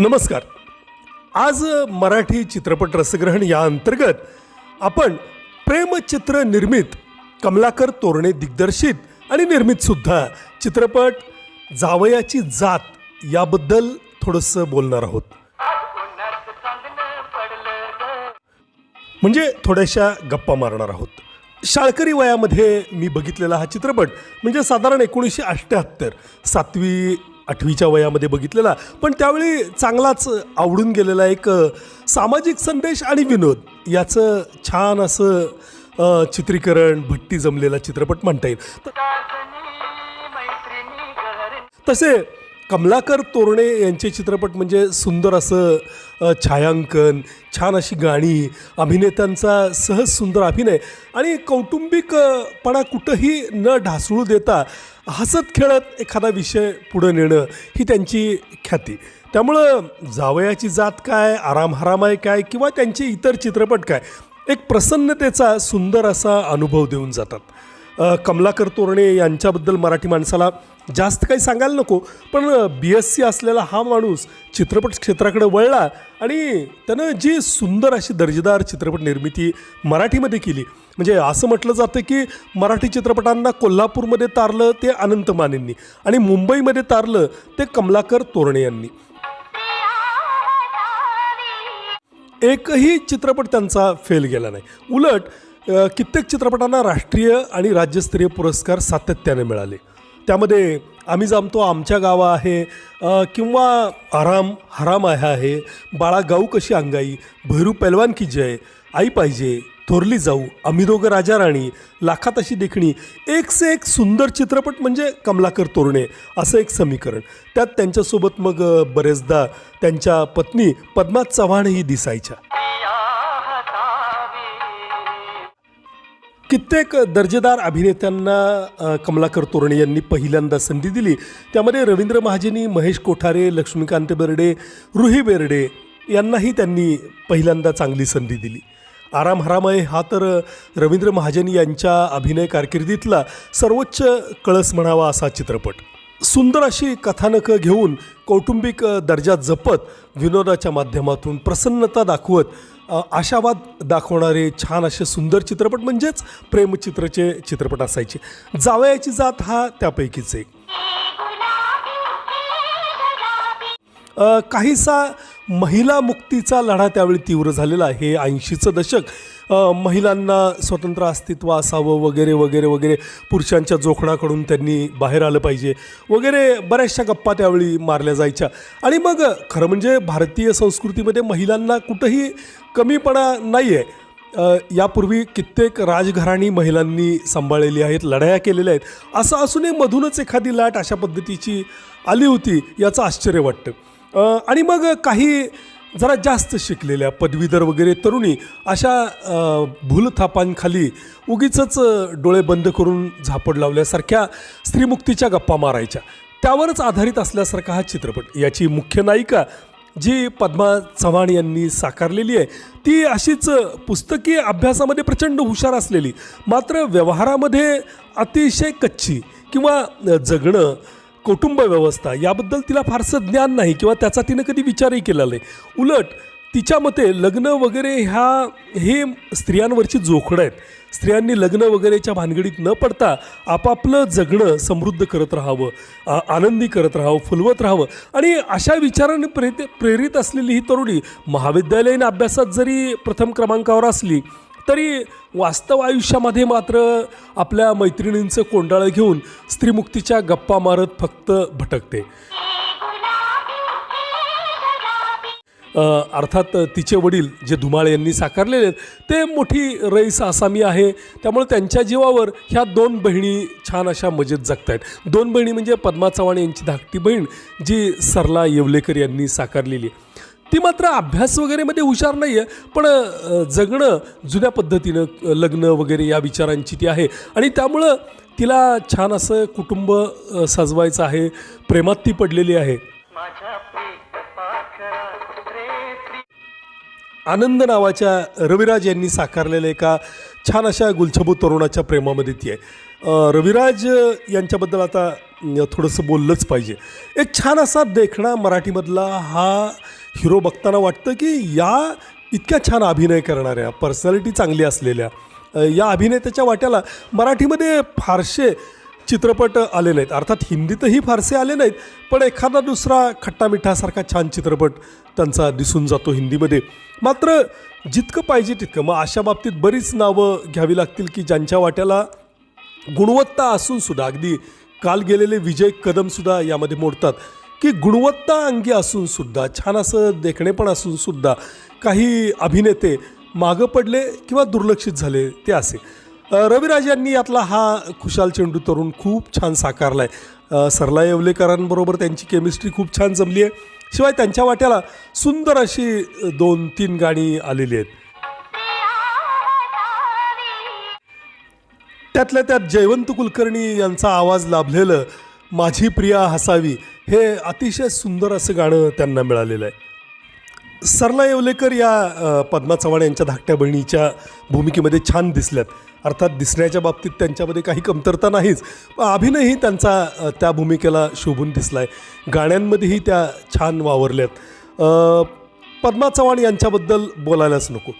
नमस्कार. आज मराठी चित्रपट रसग्रहण या अंतर्गत आपण प्रेमचित्र निर्मित कमलाकर तोरणे दिग्दर्शित आणि निर्मितसुद्धा चित्रपट जावयाची जात याबद्दल थोडंसं बोलणार आहोत. म्हणजे थोड्याशा गप्पा मारणार आहोत. शाळकरी वयामध्ये मी बघितलेला हा चित्रपट म्हणजे साधारण एकोणीसशे अठ्ठ्याहत्तर सातवी आठवीच्या वयामध्ये बघितलेला. पण त्यावेळी चांगलाच आवडून गेलेला एक सामाजिक संदेश आणि विनोद याचं छान असं चित्रीकरण भट्टी जमलेला चित्रपट म्हणता येईल. तसे कमलाकर तोरणे यांचे चित्रपट म्हणजे सुंदर असं छायांकन छान अशी गाणी अभिनेत्यांचा सहज सुंदर अभिनय आणि कौटुंबिकपणा कुठंही न ढासळू देता हसत खेळत एखादा विषय पुढं नेणं ही त्यांची ख्याती. त्यामुळं जावयाची जात काय आराम हराम आहे काय किंवा त्यांचे इतर चित्रपट काय एक प्रसन्नतेचा सुंदर असा अनुभव देऊन जातात. कमलाकर तोरणे यांच्याबद्दल मराठी माणसाला जास्त काही सांगायला नको पण बी एस सी असलेला हा माणूस चित्रपट क्षेत्राकडे वळला आणि त्यानं जी सुंदर अशी दर्जेदार चित्रपट निर्मिती मराठीमध्ये केली. म्हणजे असं म्हटलं जातं की मराठी चित्रपटांना कोल्हापूरमध्ये तारलं ते अनंत मानेंनी आणि मुंबईमध्ये तारलं ते कमलाकर तोरणे यांनी. एकही चित्रपट त्यांचा फेल गेला नाही. उलट कित्येक चित्रपटांना राष्ट्रीय आणि राज्यस्तरीय पुरस्कार सातत्याने मिळाले. त्यामध्ये आम्ही जमतो आमच्या गावा आहे किंवा आराम हराम आहे आहे बाळा गाऊ कशी अंगाई भैरू पैलवान की जय आई पाहिजे थोरली जाऊ आम्ही दोघं राजा राणी लाखात अशी देखणी एक से एक सुंदर चित्रपट म्हणजे कमलाकर तोरणे असं एक समीकरण. त्यात त्यांच्यासोबत मग बरेचदा त्यांच्या पत्नी पद्मा चव्हाणही दिसायच्या. कित्येक दर्जेदार अभिनेत्यांना कमलाकर तोरणे यांनी पहिल्यांदा संधी दिली. त्यामध्ये रवींद्र महाजनी महेश कोठारे लक्ष्मीकांत बेर्डे रुही बेर्डे यांनाही त्यांनी पहिल्यांदा चांगली संधी दिली. आराम हरामय हा तर रवींद्र महाजनी यांच्या अभिनय कारकिर्दीतला सर्वोच्च कळस म्हणावा असा चित्रपट. सुंदर अशी कथानकं घेऊन कौटुंबिक दर्जा जपत विनोदाच्या माध्यमातून प्रसन्नता दाखवत आशावाद दाखवणारे छान असे सुंदर चित्रपट म्हणजेच प्रेमचित्रचे चित्रपट असायचे. जावयाची जात हा त्यापैकीच एक. काहीसा महिला मुक्तीचा लढा त्यावेळी तीव्र झालेला आहे. हे ऐंशीचं दशक. महिलांना स्वतंत्र अस्तित्व असावं वगैरे वगैरे वगैरे पुरुषांच्या जोखडाकडून त्यांनी बाहेर आलं पाहिजे. वगैरे बऱ्याचशा गप्पा त्यावेळी मारल्या जायच्या. आणि मग खरं म्हणजे भारतीय संस्कृतीमध्ये महिलांना कुठंही कमीपणा नाही आहे यापूर्वी कित्येक राजघराणी महिलांनी सांभाळलेली आहेत लढाया केलेल्या आहेत. असं असूनही मधूनच एखादी लाट अशा पद्धतीची आली होती याचं आश्चर्य वाटतं. आणि मग काही जरा जास्त शिकलेल्या पदवीधर वगैरे तरुणी अशा भूलथापांखाली उगीच डोळे बंद करून झापड लावल्यासारख्या स्त्रीमुक्तीच्या गप्पा मारायच्या. त्यावरच आधारित असल्यासारखा हा चित्रपट. याची मुख्य नायिका जी पद्मा चव्हाण यांनी साकारलेली आहे ती अशीच पुस्तकी अभ्यासामध्ये प्रचंड हुशार असलेली मात्र व्यवहारामध्ये अतिशय कच्ची किंवा जगणं कुटुंब व्यवस्था याबद्दल तिला फारसं ज्ञान नाही किंवा त्याचा तिनं कधी विचारही केला नाही. उलट तिच्या मते लग्न वगैरे ह्या हे स्त्रियांवरची जोखडं आहेत. स्त्रियांनी लग्न वगैरेच्या भानगडीत न पडता आपापलं जगणं समृद्ध करत राहावं आनंदी करत राहावं फुलवत राहावं. आणि अशा विचाराने प्रेरित प्रेरित असलेली ही तरुणी महाविद्यालयीन अभ्यासात जरी प्रथम क्रमांकावर असली तरी वास्तव आयुष्यामध्ये मात्र आपल्या मैत्रिणींचं कोंडाळं घेऊन स्त्रीमुक्तीच्या गप्पा मारत फक्त भटकते. अर्थात तिचे वडील जे धुमाळे यांनी साकारलेले आहेत ते मोठी रईस आसामी आहे. त्यामुळे त्यांच्या जीवावर ह्या दोन बहिणी छान अशा मजेत जगत आहेत दोन बहिणी म्हणजे पद्मा चव्हाण यांची धाकटी बहीण जी सरला येवलेकर यांनी साकारलेली आहे. ती मात्र अभ्यास वगैरेमध्ये हुशार नाही आहे पण जगणं जुन्या पद्धतीनं लग्न वगैरे या विचारांची ती आहे. आणि त्यामुळं तिला छान असं कुटुंब साजवायचं सजवायचं आहे प्रेमात ती पडलेली आहे. आनंद नावाच्या रविराज यांनी साकारलेल्या एका छान अशा गुलछबू तरुणाच्या प्रेमामध्ये ती आहे. रविराज यांच्याबद्दल आता थोडंसं बोललंच पाहिजे. एक छान असा देखणा मराठीमधला हा हिरो बघताना वाटतं की या इतक्या छान अभिनय करणाऱ्या पर्सनॅलिटी चांगली असलेल्या या अभिनेत्याच्या वाट्याला मराठीमध्ये फारसे चित्रपट आले नाहीत. अर्थात हिंदीतही फारसे आले नाहीत पण एखादा दुसरा खट्टा मिठासारखा छान चित्रपट त्यांचा दिसून जातो हिंदीमध्ये. मात्र जितकं पाहिजे तितकं. मग अशा बाबतीत बरीच नावं घ्यावी लागतील की ज्यांच्या वाट्याला गुणवत्ता असूनसुद्धा अगदी काल गेलेले विजय कदमसुद्धा यामध्ये मोडतात. की गुणवत्ता अंगी असून सुद्धा छान असं देखणेपण असून सुद्धा काही अभिनेते मागं पडले किंवा दुर्लक्षित झाले ते असे. रविराज यांनी यातला हा खुशाल चेंडू तरुण खूप छान साकारला आहे सरला येवलेकरांबरोबर त्यांची केमिस्ट्री खूप छान जमली आहे. शिवाय त्यांच्या वाट्याला सुंदर अशी दोन तीन गाणी आलेली आहेत. त्यातल्या त्यात जयवंत कुलकर्णी यांचा आवाज लाभलेलं माझी प्रिया हसावी हे अतिशय सुंदर असं गाणं त्यांना मिळालेलं आहे. सरला येवलेकर या पद्मा चव्हाण यांच्या धाकट्या बहिणीच्या भूमिकेमध्ये छान दिसल्यात. अर्थात दिसण्याच्या बाबतीत त्यांच्यामध्ये काही कमतरता नाहीच अभिनयही त्यांचा त्या भूमिकेला शोभून दिसला आहे गाण्यांमध्येही त्या छान वावरल्यात. पद्मा चव्हाण यांच्याबद्दल बोलायलाच नको.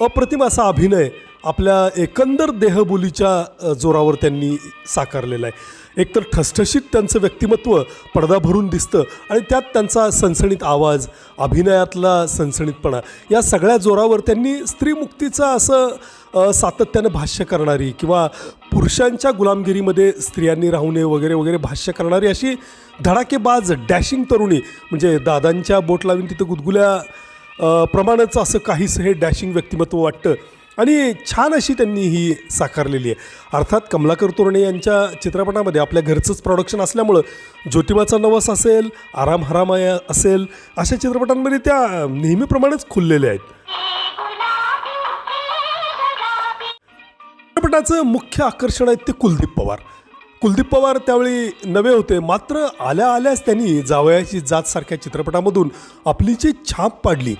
अप्रतिम असा अभिनय आपल्या एकंदर देहबोलीच्या जोरावर त्यांनी साकारलेला आहे. एकतर ठसठशीत त्यांचं व्यक्तिमत्व पडदा भरून दिसतं आणि त्यात त्यांचा सणसणीत आवाज अभिनयातला सणसणीतपणा या सगळ्या जोरावर त्यांनी स्त्रीमुक्तीचं असं सातत्यानं भाष्य करणारी किंवा पुरुषांच्या गुलामगिरीमध्ये स्त्रियांनी राहू नये वगैरे वगैरे भाष्य करणारी अशी धडाकेबाज डॅशिंग तरुणी म्हणजे दादांच्या बोट लावून तिथं गुदगुल्या अ, प्रमाणच असं काहीच हे डॅशिंग व्यक्तिमत्व वाटतं. आणि छान अशी त्यांनी ही साकारलेली आहे. अर्थात कमलाकर तोरणे यांच्या चित्रपटामध्ये आपल्या घरचंच प्रोडक्शन असल्यामुळं ज्योतिबाचा नवस असेल आराम हरामाया असेल अशा चित्रपटांमध्ये त्या नेहमीप्रमाणेच खुललेल्या आहेत. चित्रपटाचं मुख्य आकर्षण आहे ते कुलदीप पवार. कुलदीप पवार त्यावेळी नवे होते. मात्र आल्या आल्याच त्यांनी जावयाची जात सारख्या चित्रपटामधून आपली जी छाप पाडली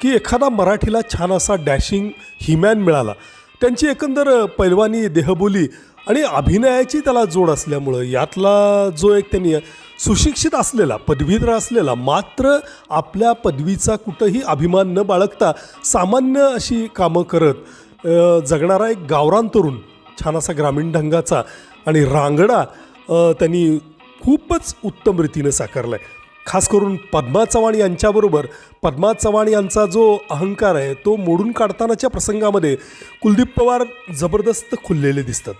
की एखादा मराठीला छान असा डॅशिंग हिमॅन मिळाला. त्यांची एकंदर पैलवानी देहबोली आणि अभिनयाची त्याला जोड असल्यामुळं यातला जो एक त्यांनी सुशिक्षित असलेला पदवीधर असलेला मात्र आपल्या पदवीचा कुठंही अभिमान न बाळगता सामान्य अशी कामं करत जगणारा एक गावरान तरुण छान असा ग्रामीण ढंगाचा आणि रांगडा त्यांनी खूपच उत्तम रीतीनं साकारला आहे खास करून पद्मा चव्हाण यांच्याबरोबर पद्मा चव्हाण यांचा जो अहंकार आहे तो मोडून काढतानाच्या प्रसंगामध्ये कुलदीप पवार जबरदस्त खुललेले दिसतात.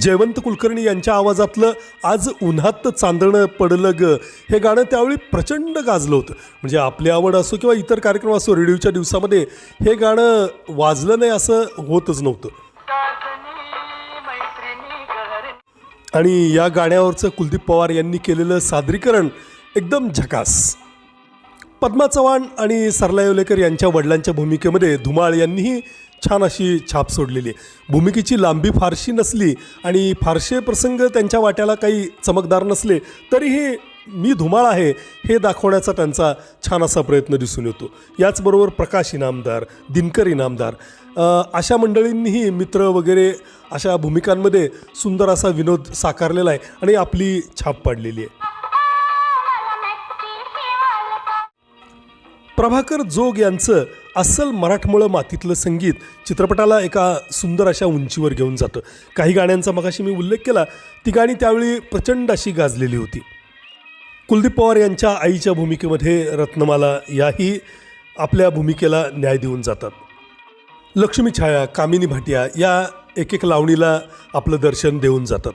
जयवंत कुलकर्णी यांच्या आवाजातलं आज उन्हात चांदणं पडलं ग हे गाणं त्यावेळी प्रचंड गाजलं होतं. म्हणजे आपली आवड असो किंवा इतर कार्यक्रम असो रेडिओच्या दिवसामध्ये हे गाणं वाजलं नाही असं होतच नव्हतं. आणि या गाण्यावरचं कुलदीप पवार यांनी केलेलं सादरीकरण एकदम झकास. पद्मा चव्हाण आणि सरला येवलेकर यांच्या वडिलांच्या भूमिकेमध्ये धुमाळ यांनीही छान अशी छाप सोडलेली. आहे भूमिकेची लांबी फारशी नसली आणि फारसे प्रसंग त्यांच्या वाट्याला काही चमकदार नसले तरीही मी धुमाळ आहे हे दाखवण्याचा त्यांचा छान असा प्रयत्न दिसून येतो. याचबरोबर प्रकाश इनामदार दिनकर इनामदार अशा मंडळींनीही मित्र वगैरे अशा भूमिकांमध्ये सुंदर असा विनोद साकारलेला आहे आणि आपली छाप पाडलेली आहे. प्रभाकर जोग यांचं अस्सल मराठमोळं मातीतलं संगीत चित्रपटाला एका सुंदर अशा उंचीवर घेऊन जातं. काही गाण्यांचा मगाशी मी उल्लेख केला ती गाणी त्यावेळी प्रचंड अशी गाजलेली होती. कुलदीप पवार यांच्या आईच्या भूमिकेमध्ये रत्नमाला याही आपल्या भूमिकेला न्याय देऊन जातात. लक्ष्मी छाया कामिनी भाटिया या एक एक लावणीला आपलं दर्शन देऊन जातात.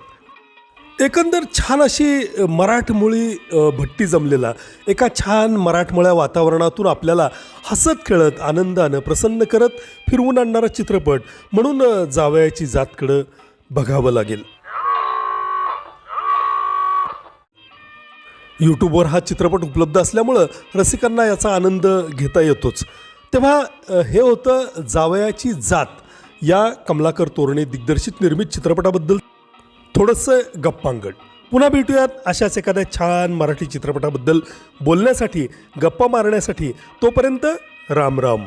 एकंदर छान अशी मराठमोळी भट्टी जमलेला. एका छान मराठमोळ्या वातावरणातून आपल्याला हसत खेळत आनंदानं प्रसन्न करत फिरवून आणणारा चित्रपट म्हणून जावयाची जातकडं बघावं लागेल. यूट्यूबवर हा चित्रपट उपलब्ध असल्यामुळं रसिकांना याचा आनंद घेता येतोच. तेव्हा हे होतं जावयाची जात या कमलाकर तोरणे दिग्दर्शित निर्मित चित्रपटाबद्दल थोडंसं गप्पांगण. पुन्हा भेटूयात अशाच एखाद्या छान मराठी चित्रपटाबद्दल बोलण्यासाठी गप्पा मारण्यासाठी तोपर्यंत राम राम.